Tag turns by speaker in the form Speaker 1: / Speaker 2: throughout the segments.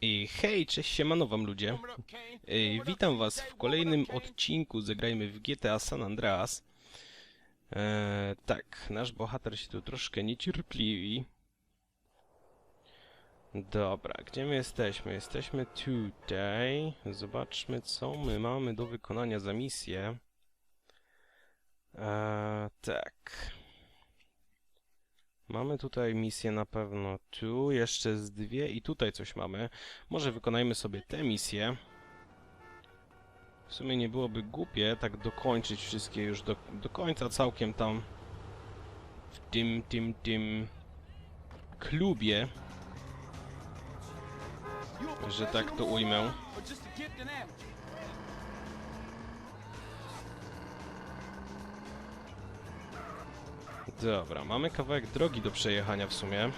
Speaker 1: I hej, cześć, siemano wam ludzie. Ej, witam was w kolejnym odcinku Zagrajmy w GTA San Andreas. Eee, tak, nasz bohater się tu troszkę niecierpliwi. Dobra, gdzie my jesteśmy? Jesteśmy tutaj. Zobaczmy, co my mamy do wykonania za misję. Eee, tak. Mamy tutaj misję na pewno tu, jeszcze z dwie i tutaj coś mamy. Może wykonajmy sobie tę misję. W sumie nie byłoby głupie tak dokończyć wszystkie już do, do końca całkiem tam w tym, tym, tym klubie, że tak to ujmę. Dobra, mamy kawałek drogi do przejechania w sumie.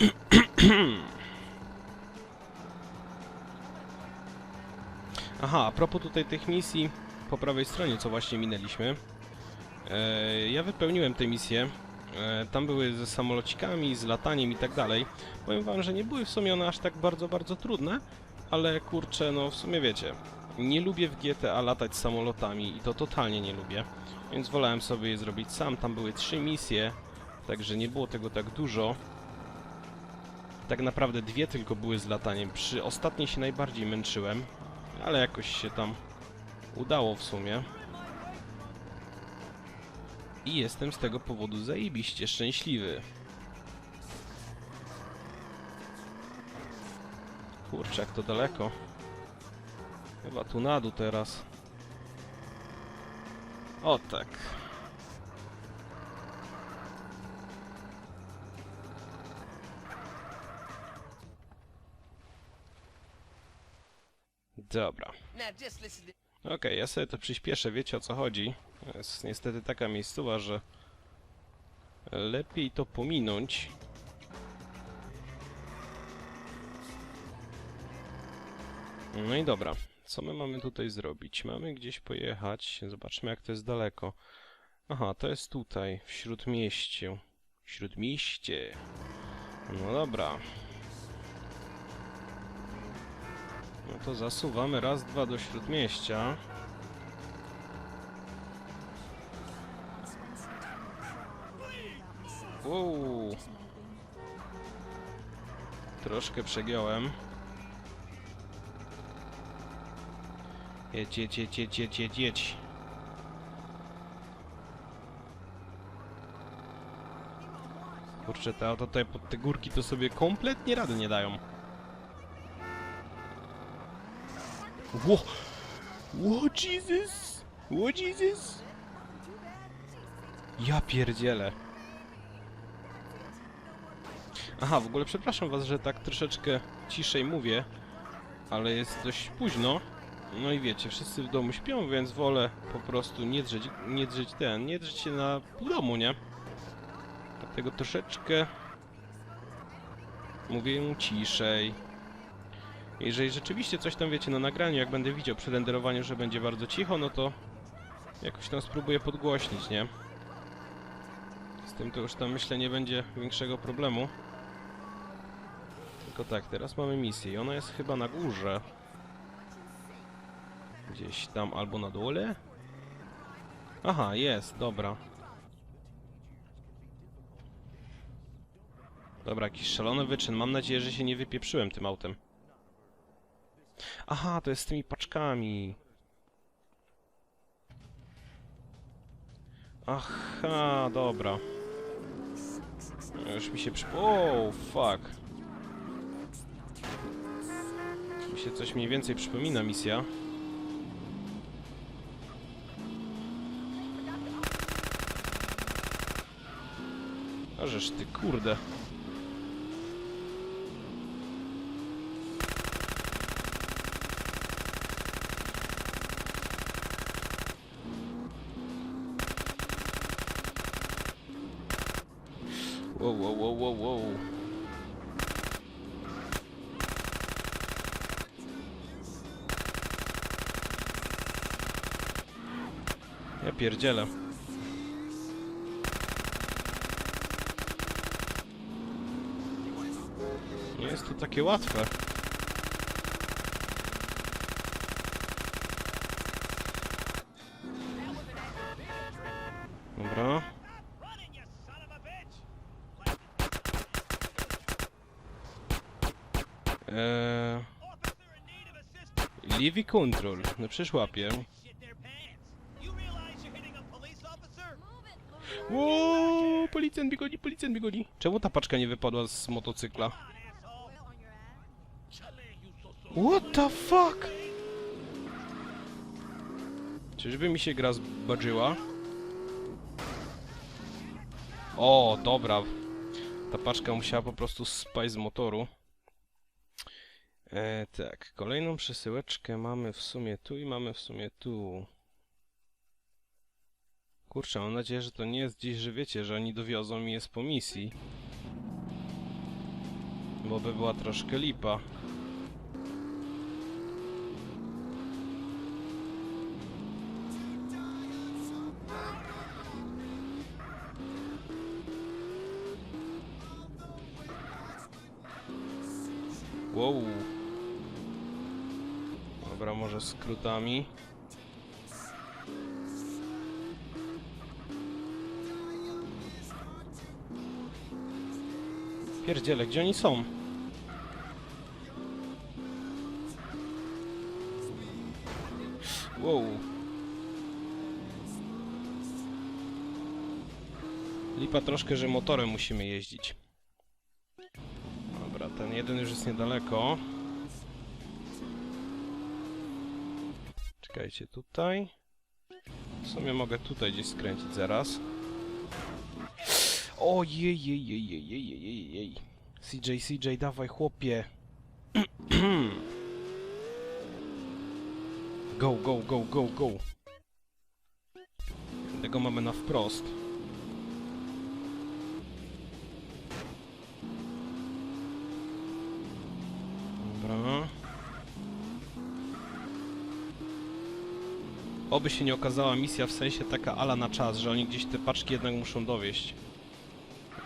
Speaker 1: Aha, a propos tutaj tych misji po prawej stronie, co właśnie minęliśmy. E, ja wypełniłem tę misję. E, tam były ze samolocikami, z lataniem i tak dalej. Powiem wam, że nie były w sumie one aż tak bardzo, bardzo trudne, ale kurczę, no w sumie wiecie, nie lubię w GTA latać samolotami i to totalnie nie lubię, więc wolałem sobie je zrobić sam. Tam były trzy misje, także nie było tego tak dużo. Tak naprawdę dwie tylko były z lataniem. Przy ostatniej się najbardziej męczyłem, ale jakoś się tam udało w sumie. I jestem z tego powodu zajebiście szczęśliwy. Kurczę, jak to daleko. Chyba tu na dół teraz. O tak. Dobra. Okej, ja sobie to przyspieszę, wiecie o co chodzi. Jest niestety taka miejscowa, że lepiej to pominąć. No i dobra, co my mamy tutaj zrobić? Mamy gdzieś pojechać, zobaczmy jak to jest daleko. Aha, to jest tutaj, w Śródmieściu. Śródmieście. No dobra. No to zasuwamy raz, dwa do Śródmieścia. Wow. Troszkę przegiąłem. Jedź, jedź, jedź, jedź, jedź, jedź, jedź. Kurczę, te auto tutaj pod te górki to sobie kompletnie rady nie dają. Ło! Ło, Jesus! Ło, Jesus! Ja pierdzielę. Aha, w ogóle przepraszam was, że tak troszeczkę ciszej mówię, ale jest dość późno. No i wiecie, wszyscy w domu śpią, więc wolę po prostu nie drzeć, nie drzeć ten, nie drzeć się na pół domu, nie? Dlatego troszeczkę mówię ciszej. Jeżeli rzeczywiście coś tam wiecie na nagraniu, jak będę widział przy renderowaniu, że będzie bardzo cicho, no to jakoś tam spróbuję podgłośnić, nie? Z tym to już tam myślę nie będzie większego problemu. Tylko tak, teraz mamy misję i ona jest chyba na górze. Gdzieś tam albo na dole? Aha, jest, dobra. Dobra, jakiś szalony wyczyn. Mam nadzieję, że się nie wypieprzyłem tym autem. Aha, to jest z tymi paczkami. Aha, dobra. Już mi się przy... O, fuck. Mi się coś mniej więcej przypomina misja. Żeż ty, kurde. Wow, wow, wow, wow, wow. Ja pierdzielę. Takie łatwe. Dobra. Eee... Leave control. No przecież łapię. Ło, policjant mnie goni, policjant mnie goni. Czemu ta paczka nie wypadła z motocykla? What the fuck? Czyżby mi się gra zbadżyła? O, dobra. Ta paczka musiała po prostu spaść z motoru. E, tak, kolejną przesyłeczkę mamy w sumie tu i mamy w sumie tu. Kurczę, mam nadzieję, że to nie jest gdzieś, że wiecie, że oni dowiozą mi jest po misji. Bo by była troszkę lipa. Wow. Dobra, może skrótami. Pierdziele, gdzie oni są? Wow. Lipa troszkę, że motorem musimy jeździć. Jeden już jest niedaleko. Czekajcie, tutaj. W sumie mogę tutaj gdzieś skręcić zaraz. Ojej, jej, jej, jej, jej, jej, jej, jej. CJ, CJ, dawaj chłopie. Go, go, go, go, go. Tego mamy na wprost. Oby się nie okazała misja w sensie taka ala na czas, że oni gdzieś te paczki jednak muszą dowieść.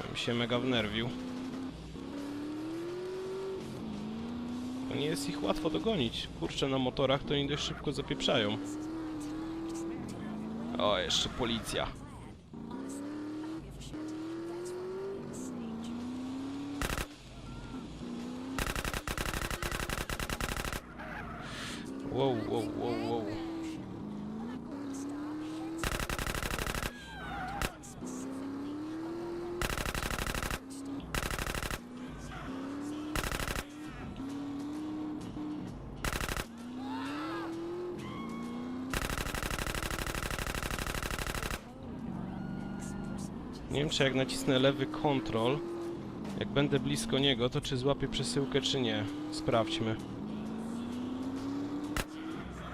Speaker 1: Bym się mega wnerwił. To nie jest ich łatwo dogonić. Kurczę, na motorach to oni dość szybko zapieprzają. O, jeszcze policja. Wow, wow, wow, wow. Nie wiem, czy jak nacisnę lewy kontrol, jak będę blisko niego, to czy złapię przesyłkę, czy nie. Sprawdźmy.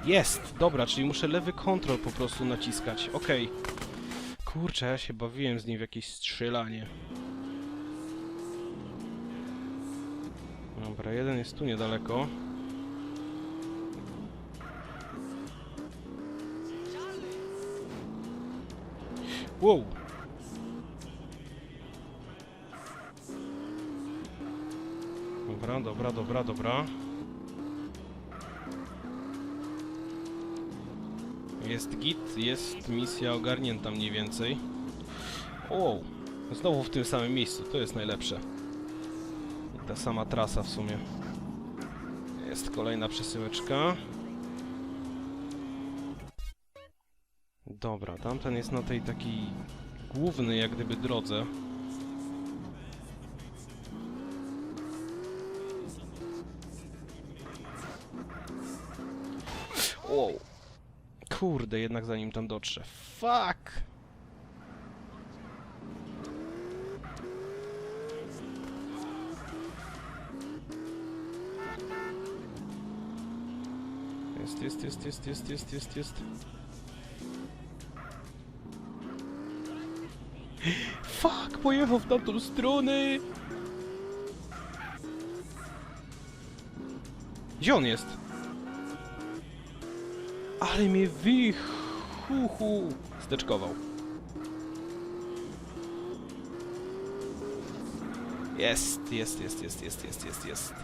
Speaker 1: Jest! Dobra, czyli muszę lewy kontrol po prostu naciskać. Okej. Kurczę, ja się bawiłem z nim w jakieś strzelanie. Dobra, jeden jest tu niedaleko. Wow! Dobra, dobra, dobra, dobra. Jest git, jest misja ogarnięta mniej więcej. O, znowu w tym samym miejscu, to jest najlepsze. I ta sama trasa w sumie. Jest kolejna przesyłeczka. Dobra, tamten jest na tej takiej głównej jak gdyby drodze. Kurde, jednak zanim tam dotrze. Fuck! Jest, jest, jest, jest, jest, jest, jest, jest. Fuck, pojechał w tamtą stronę! Gdzie on jest? Ale mnie wichuchu zdeczkował. Jest, jest, jest, jest, jest, jest, jest, jest.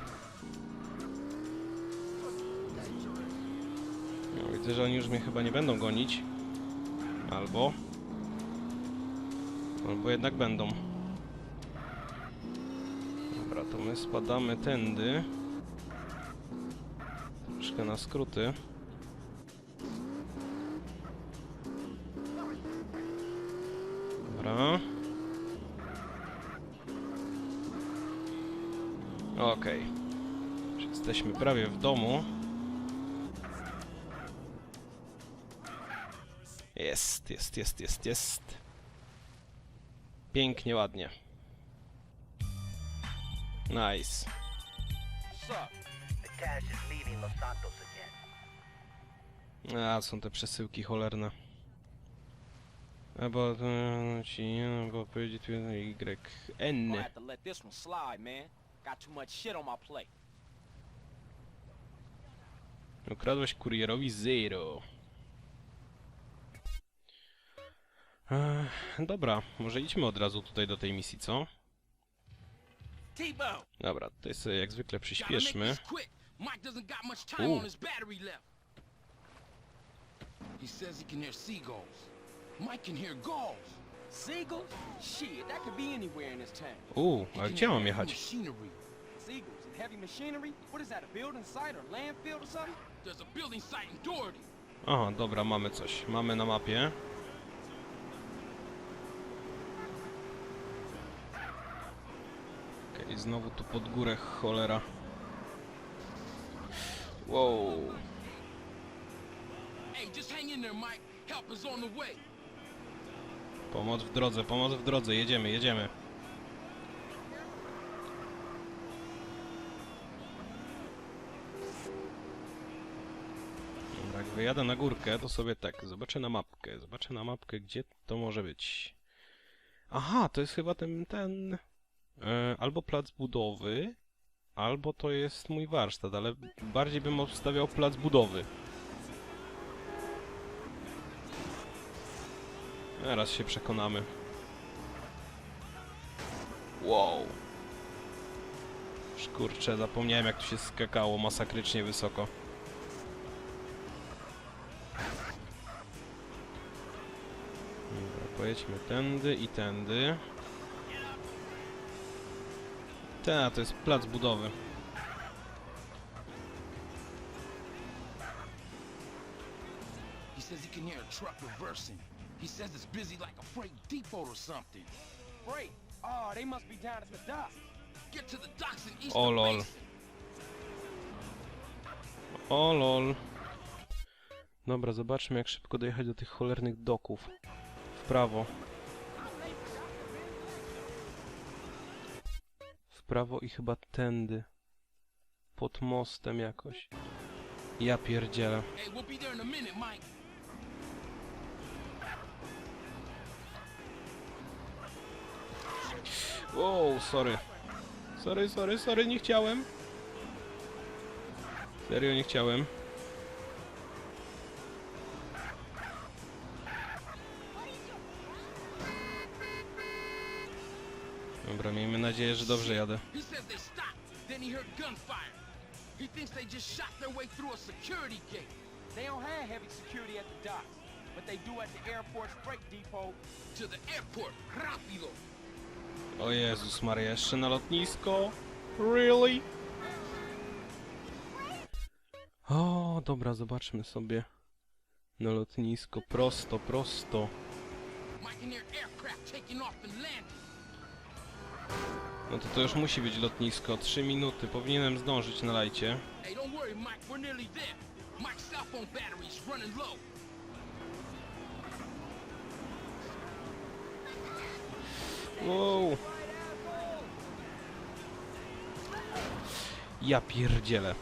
Speaker 1: No, widzę, że oni już mnie chyba nie będą gonić. Albo... Albo jednak będą. Dobra, to my spadamy tędy. Troszkę na skróty. Dobra. Okej. Już Jesteśmy prawie w domu. Jest, jest, jest, jest, jest. Pięknie, ładnie. Nice. A, są te przesyłki cholerne. Albo e, ci, albo powiedzieć tu Y, N.
Speaker 2: Have to let this one slide, man. Got too much shit on my plate.
Speaker 1: Ukradłeś kurierowi zero. Ech, dobra, może idźmy od razu tutaj do tej misji, co?
Speaker 3: T-Bone.
Speaker 1: Dobra, tutaj sobie jak zwykle
Speaker 3: Gotta make
Speaker 1: przyspieszmy.
Speaker 3: this quick. Mike doesn't got much time
Speaker 1: Ooh.
Speaker 3: on his battery left. He says he can hear seagulls. Mike can hear gulls.
Speaker 2: Seagulls? Shit, that could be anywhere in this town.
Speaker 3: He
Speaker 1: a gdzie mam jechać?
Speaker 3: Machinery.
Speaker 2: Seagulls and heavy machinery? What is that, a building site or landfill or something?
Speaker 3: There's a building site in Doherty.
Speaker 1: Aha, dobra, mamy coś. Mamy na mapie. Okej, znowu tu pod górę, cholera. Wow.
Speaker 3: Hey, just hang in there, Mike. Help is on the way.
Speaker 1: Pomoc w drodze, pomoc w drodze, jedziemy, jedziemy. Jak wyjadę na górkę, to sobie tak, zobaczę na mapkę, zobaczę na mapkę, gdzie to może być. Aha, to jest chyba ten, ten... E, albo plac budowy, albo to jest mój warsztat, ale bardziej bym obstawiał plac budowy. Teraz się przekonamy. Wow. Już Kurczę, zapomniałem jak tu się skakało masakrycznie wysoko. Dobra, pojedźmy tędy i tędy. Ta, to jest plac budowy.
Speaker 3: He says he can hear a truck reversing. He says it's busy like a freight depot or something.
Speaker 2: Freight? Oh, they must be down at the dock.
Speaker 3: Get to the docks in East
Speaker 1: Oh, lol. O lol. Dobra, zobaczmy jak szybko dojechać do tych cholernych doków. W prawo. W prawo i chyba tędy. Pod mostem jakoś. Ja pierdzielę.
Speaker 3: Hey, we'll be there in a minute, Mike.
Speaker 1: Wow, sorry. Sorry, sorry, sorry, nie chciałem. Serio nie chciałem. Dobra, miejmy nadzieję, że dobrze jadę.
Speaker 3: He thinks they just shot their way through a security gate.
Speaker 2: They don't have heavy security at the docks, but they do at the airport's freight depot.
Speaker 3: To the airport. Rapido.
Speaker 1: O Jezus Maria, jeszcze na lotnisko? Really? O, dobra, zobaczmy sobie. Na lotnisko, prosto, prosto. No to to już musi być lotnisko. Trzy minuty, powinienem zdążyć na lajcie.
Speaker 3: Hey,
Speaker 1: Wow. Ja pierdzielę.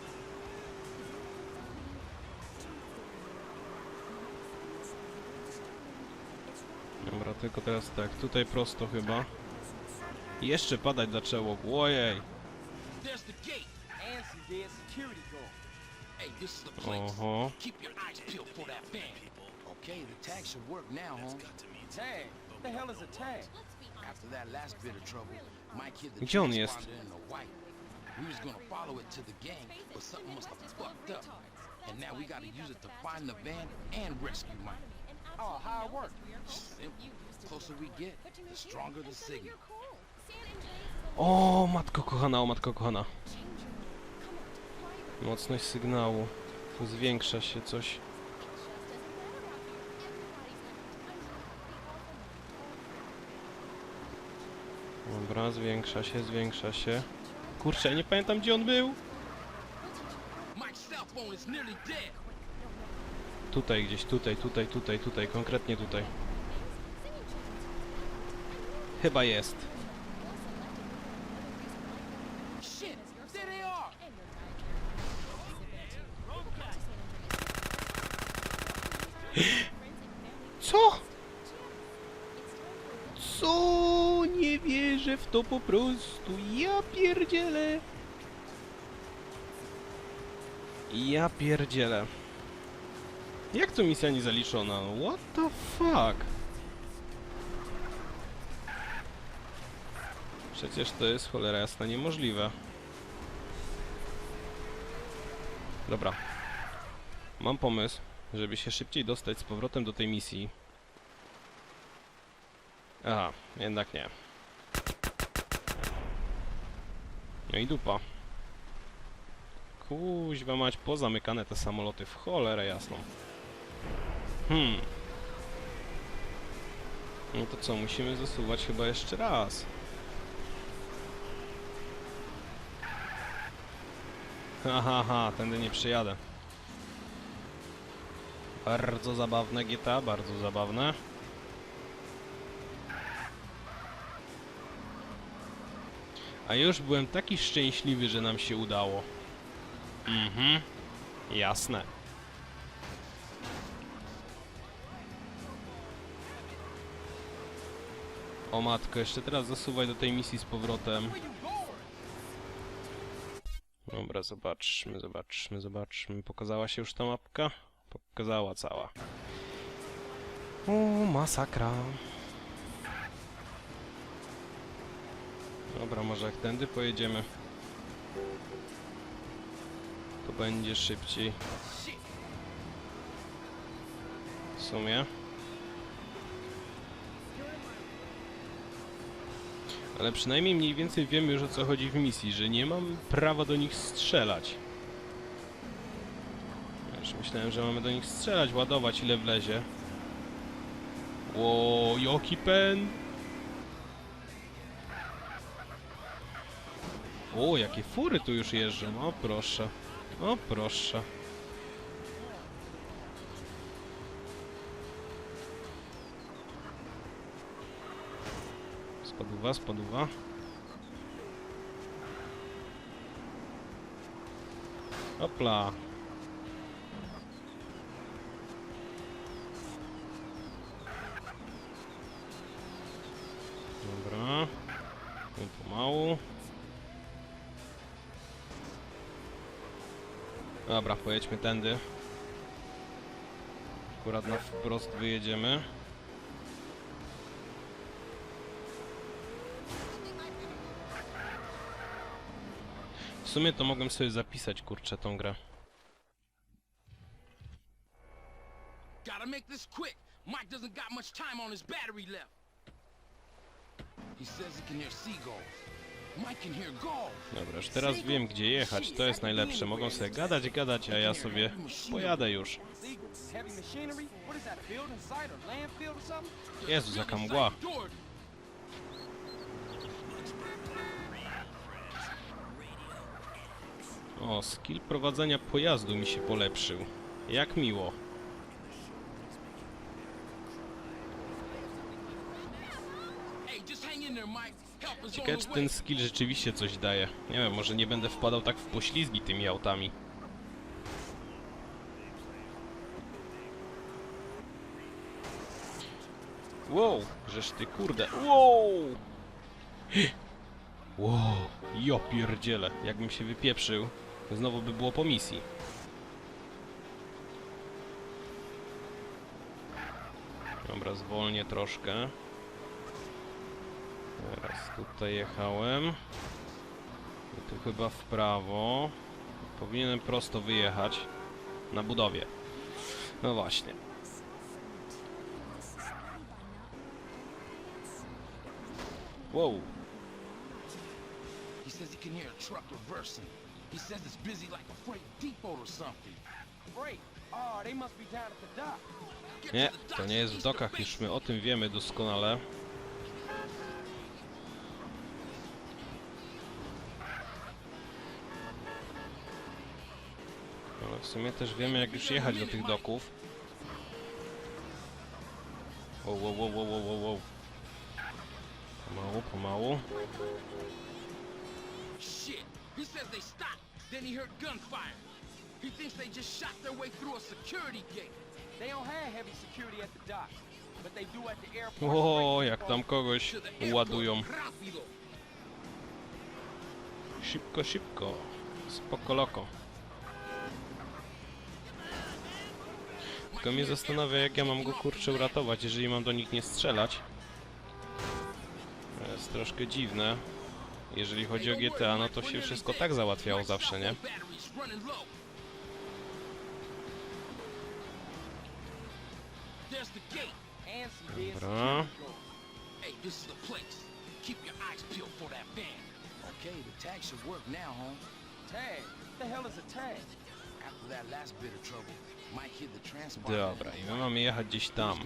Speaker 1: Dobra, tylko teraz tak, tutaj prosto chyba. Jeszcze padać zaczęło, ojej. Oho.
Speaker 3: Okay, the tag should work now.
Speaker 2: Tag? What the hell is a tag?
Speaker 1: Gdzie on jest?
Speaker 3: transponder in the white. We was gonna follow it to the gang, but something must have fucked up. And now we gotta use it to find the van and rescue Mike.
Speaker 2: Oh, how it work?
Speaker 3: Simple. The closer we get, the stronger the signal.
Speaker 1: O, matko kochana, o matko kochana. Mocność sygnału. Zwiększa się coś. Dobra, zwiększa się, zwiększa się. Kurczę, nie pamiętam gdzie on był. Tutaj gdzieś, tutaj, tutaj, tutaj, tutaj, konkretnie tutaj. Chyba jest.
Speaker 3: Shit, there they are.
Speaker 1: Co? Co? Nie wierzę w to po prostu. Ja pierdzielę. Ja pierdzielę. Jak to misja nie zaliczona? What the fuck? Przecież to jest cholera jasna niemożliwe. Dobra. Mam pomysł, żeby się szybciej dostać z powrotem do tej misji. Aha, jednak nie. No i dupa. Kuźwa mać, pozamykane te samoloty w cholerę jasną. Hmm. No to co, musimy zasuwać chyba jeszcze raz. Ha, ha, ha, tędy nie przyjadę. Bardzo zabawne GTA, bardzo zabawne. A już byłem taki szczęśliwy, że nam się udało. Mhm, jasne. O matko, jeszcze teraz zasuwaj do tej misji z powrotem. Dobra, zobaczmy, zobaczmy, zobaczmy. Pokazała się już ta mapka? Pokazała cała. O, masakra. Dobra, może jak tędy pojedziemy. To będzie szybciej. W sumie. Ale przynajmniej mniej więcej wiemy już o co chodzi w misji, że nie mam prawa do nich strzelać. Już myślałem, że mamy do nich strzelać, ładować ile wlezie. Ło, joki pen! O, jakie fury tu już jeżdżą, o proszę. O proszę. Spaduwa, spaduwa. Opla. Dobra. Tu pomału. Dobra, pojedźmy tędy. Akurat na wprost wyjedziemy. W sumie to mogłem sobie zapisać, kurczę, tą grę.
Speaker 3: Gotta make this quick. Mike doesn't got much time on his battery left. He says he can hear seagulls.
Speaker 1: Dobra, już teraz wiem, gdzie jechać. To jest najlepsze. Mogą sobie gadać, gadać, a ja sobie pojadę już. Jezu, jaka mgła. O, skill prowadzenia pojazdu mi się polepszył. Jak miło.
Speaker 3: Hey, just hang in there, Mike. Help is on
Speaker 1: Ciekawe, czy ten skill rzeczywiście coś daje. Nie wiem, może nie będę wpadał tak w poślizgi tymi autami. Wow, żeż ty kurde. Wow! Wow, ja pierdzielę. Jakbym się wypieprzył, znowu by było po misji. Dobra, zwolnię troszkę. Teraz tutaj jechałem. I tu chyba w prawo. Powinienem prosto wyjechać. na budowie. No właśnie. Wow,
Speaker 3: He says he can hear a truck reversing. He says it's busy like a freight depot or something.
Speaker 2: Great. Oh, they must be down at the dock.
Speaker 1: Nie,
Speaker 3: to
Speaker 1: nie jest w dokach, już my o tym wiemy doskonale. W sumie też wiemy jak już jechać do tych doków. Wow, wow, wow, wow, wow, wow. Pomału, pomału.
Speaker 3: Shit. He says they stopped. Then he heard gunfire. He thinks they just shot their way through a security gate.
Speaker 2: They don't have heavy security at the but they do at the airport.
Speaker 1: O, jak tam kogoś ładują. Szybko, szybko. Spoko loko. Tylko mnie zastanawia, jak ja mam go kurczę uratować, jeżeli mam do nich nie strzelać. To jest troszkę dziwne. Jeżeli chodzi o GTA, no to się wszystko tak załatwiało zawsze, nie? Dobra.
Speaker 3: Okay, the tag should work now, home.
Speaker 2: Tag. What the hell is a tag?
Speaker 3: After that last bit of trouble,
Speaker 1: Dobra, i my mamy jechać gdzieś tam.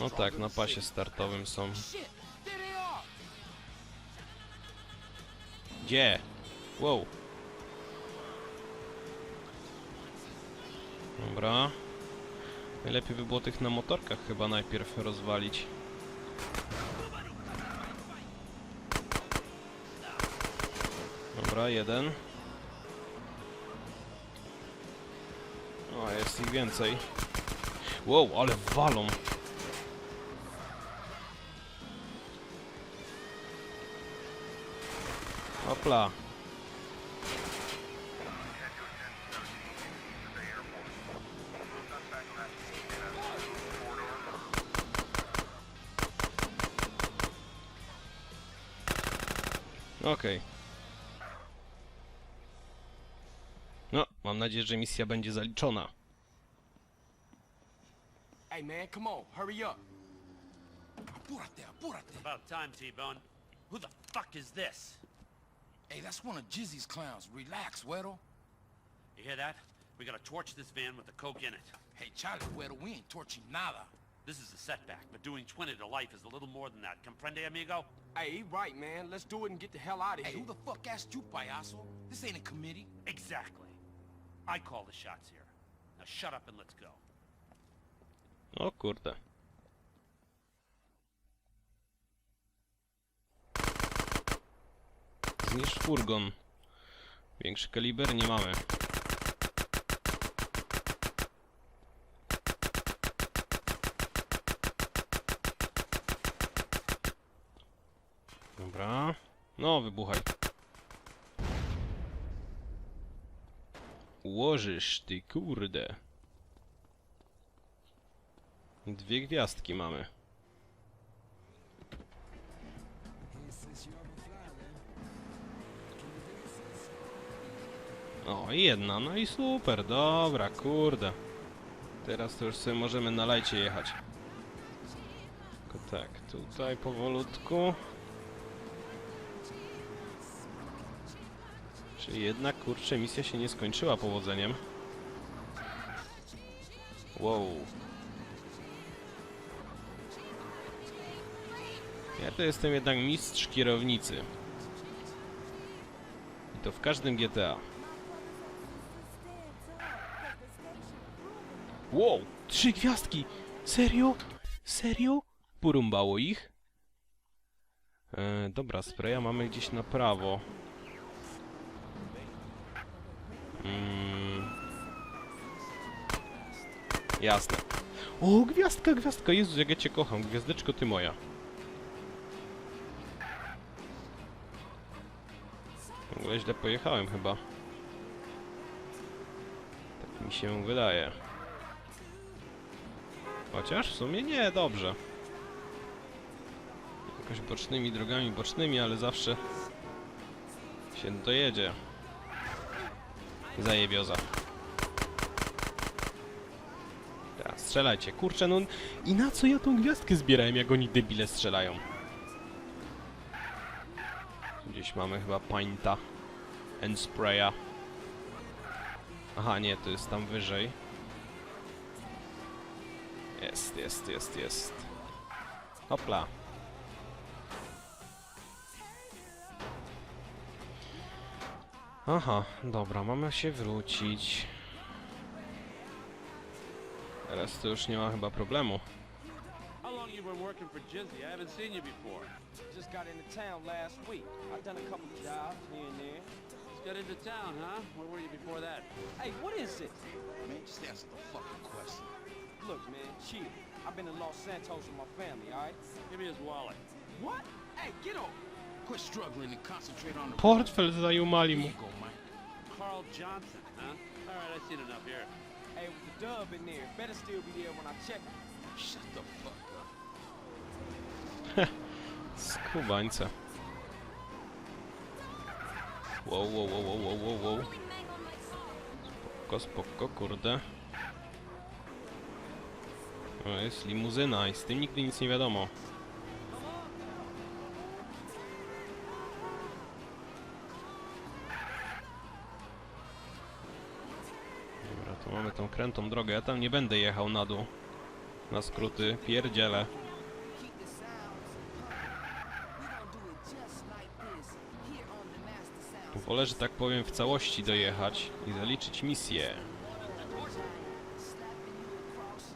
Speaker 1: No tak, na pasie startowym są. Gdzie? Wow. Dobra. Najlepiej by było tych na motorkach chyba najpierw rozwalić. Dobra, jeden. O, jest ich więcej. Wow, ale walą. Hopla. Okej. No, mam nadzieję, że misja będzie zaliczona.
Speaker 2: Hey, man, come on. Hurry up.
Speaker 3: Apúrate, apúrate.
Speaker 4: About time, T-Bone. Who the fuck is this?
Speaker 3: Hey, that's one of Jizzy's clowns. Relax, Weddle.
Speaker 4: You hear that? We gotta torch this van with the coke in it.
Speaker 3: Hey, Charlie, Weddle, we ain't torching nada.
Speaker 4: This is a setback, but doing 20 to life is a little more than that. Comprende, amigo?
Speaker 2: Hey, right, man. Let's do it and get the hell out of
Speaker 3: Hey,
Speaker 2: here.
Speaker 3: who the fuck asked you, payaso? This ain't a committee.
Speaker 4: Exactly. I call the shots here. Now shut up and let's go.
Speaker 1: Oh, o kurde. Zniszcz furgon. Większy kaliber nie mamy. No, wybuchaj. Ułożysz, ty kurde. Dwie gwiazdki mamy. O, jedna, no i super, dobra, kurde. Teraz to już sobie możemy na lajcie jechać. Tylko tak, tutaj powolutku. Jednak, kurczę, misja się nie skończyła powodzeniem. Wow. Ja to jestem jednak mistrz kierownicy. I to w każdym GTA. Wow! Trzy gwiazdki! Serio? Serio? Porąbało ich? E, dobra, spraya mamy gdzieś na prawo. Mm. Jasne. O, gwiazdka, gwiazdka! Jezu, jak ja cię kocham. Gwiazdeczko, ty moja. W ogóle źle pojechałem chyba. Tak mi się wydaje. Chociaż w sumie nie, dobrze. Jakoś bocznymi drogami, bocznymi, ale zawsze się dojedzie. Zajebioza. Teraz strzelajcie. Kurczę, no i na co ja tą gwiazdkę zbierałem, jak oni debile strzelają? Gdzieś mamy chyba painta and spraya. Aha, nie, to jest tam wyżej. Jest, jest, jest, jest. Hopla. Aha, dobra, mamy się wrócić. Teraz to już nie ma chyba problemu.
Speaker 4: How long you been working for Jizzy? I haven't seen you before.
Speaker 2: Just got into town last week. I've done a couple of jobs here and there.
Speaker 4: Just got into town, huh? Where were you before that?
Speaker 2: Hey, what is this?
Speaker 3: Man, just answer the fucking question.
Speaker 2: Look, man, chill. I've been to Los Santos with my family, all right?
Speaker 4: Give me his wallet.
Speaker 2: What? Hey, get off.
Speaker 1: Portfel zajumali mu.
Speaker 4: Carl Johnson, huh? All right, I've seen enough here.
Speaker 2: Hey, with the dub in there, better still be there when I check.
Speaker 3: Shut the fuck up.
Speaker 1: Skubańce. Wow, wow, wow, wow, wow, wow, wow. Spoko, spoko, kurde. O, jest limuzyna i z tym nigdy nic nie wiadomo. Tą krętą drogę. Ja tam nie będę jechał na dół. Na skróty,
Speaker 5: Sound.
Speaker 1: Wolę, że tak powiem, w całości dojechać i zaliczyć misję.
Speaker 5: Slapping you across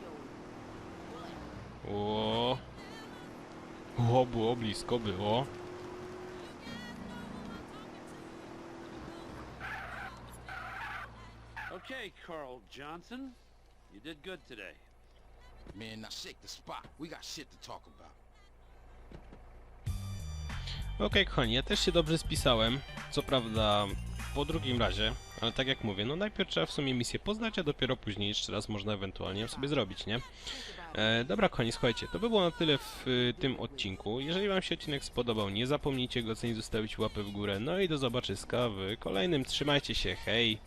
Speaker 5: your
Speaker 1: O, o, było blisko, było.
Speaker 4: Carl Johnson. You did good today.
Speaker 3: Man, now shake the spot. We got shit to talk about.
Speaker 1: Okej, kochani, ja też się dobrze spisałem. Co prawda, po drugim razie, ale tak jak mówię, no najpierw trzeba w sumie misję poznać, a dopiero później jeszcze raz można ewentualnie ją sobie zrobić, nie? E, dobra, kochani, słuchajcie, to by było na tyle w y, tym odcinku. Jeżeli Wam się odcinek spodobał, nie zapomnijcie go ocenić, zostawić łapę w górę. No i do zobaczyska w kolejnym. Trzymajcie się, hej!